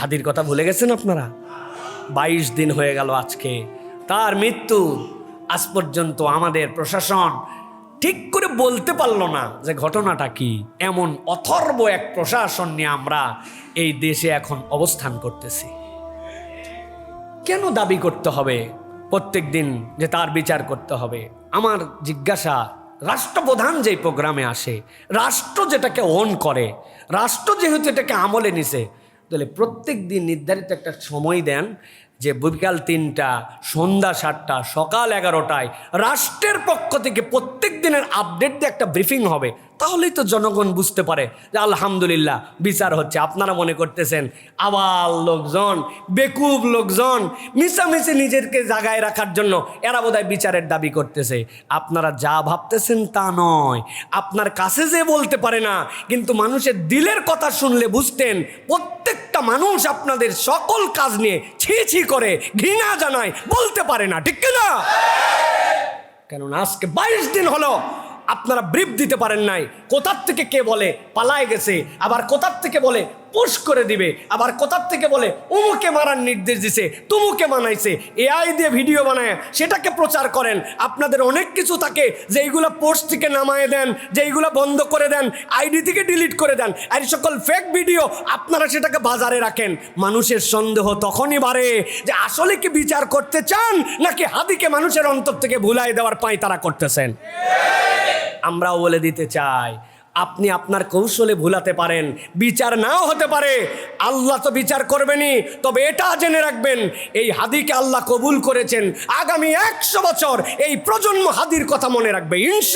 হাদির কথা ভুলে গেছেন আপনারা? বাইশ দিন হয়ে গেল আজকে। তার মৃত্যু আজ পর্যন্ত আমাদের প্রশাসন ঠিক করে বলতে পারল না যে ঘটনাটা কি। এমন অথর্ব এক প্রশাসন নিয়ে আমরা এই দেশে এখন অবস্থান করতেছি। কেন দাবি করতে হবে? প্রত্যেক দিন যে তার বিচার করতে হবে। আমার জিজ্ঞাসা, রাষ্ট্রপ্রধান যেই প্রোগ্রামে আসে, রাষ্ট্র যেটাকে অন করে, রাষ্ট্র যেহেতু এটাকে আমলে নিছে তাহলে প্রত্যেক দিন নির্ধারিত একটা সময় দেন যে বিকাল তিনটা, সন্ধ্যা সাতটা, সকাল এগারোটায় রাষ্ট্রের পক্ষ থেকে প্রত্যেক দিনের আপডেট দিয়ে একটা ব্রিফিং হবে। তাহলেই তো জনগণ বুঝতে পারে যে আলহামদুলিল্লাহ বিচার হচ্ছে। আপনারা মনে করতেছেন আবার লোকজন, বেকুব লোকজন মিশামিশি নিজেকে জাগায় রাখার জন্য এরা বোধহয় বিচারের দাবি করতেছে। আপনারা যা ভাবতেছেন তা নয়। আপনার কাছে যে বলতে পারে না, কিন্তু মানুষের দিলের কথা শুনলে বুঝতেন, প্রত্যেকটা মানুষ আপনাদের সকল কাজ নিয়ে ছি ছি করে, ঘৃণা জানায়, বলতে পারে না, ঠিক না কেননা আজকে বাইশ দিন হলো আপনারা ব্রিফ দিতে পারেন নাই। কোথার থেকে কে বলে? পালায় গেছে। আবার কোথার থেকে বলে? পুশ করে দিবে। আবার কোথার থেকে বলে? উমুকে মারার নির্দেশ দিছে, তুমুকে মানাইছে। এআই দিয়ে ভিডিও বানায়, সেটাকে প্রচার করেন। আপনাদের অনেক কিছু থাকে যে এইগুলো পোস্ট থেকে নামায় দেন যে এইগুলো বন্ধ করে দেন আইডি থেকে ডিলিট করে দেন, আর সকল ফেক ভিডিও আপনারা সেটাকে বাজারে রাখেন। মানুষের সন্দেহ তখনই বাড়ে যে আসলে কি বিচার করতে চান, নাকি হাদিকে মানুষের অন্তর থেকে ভুলাই দেওয়ার পাই তারা করতেছেন? আমরাও বলে দিতে চাই। আপনি আপনার কৌশলে ভুলাতে পারেন, বিচার নাও হতে পারে। আল্লাহ তো বিচার করবেনই, তবে এটা জেনে রাখবেন, এই হাদিকে আল্লাহ কবুল করেছেন আগামী একশো বছর এই প্রজন্ম হাদির কথা মনে রাখবে, ইনশা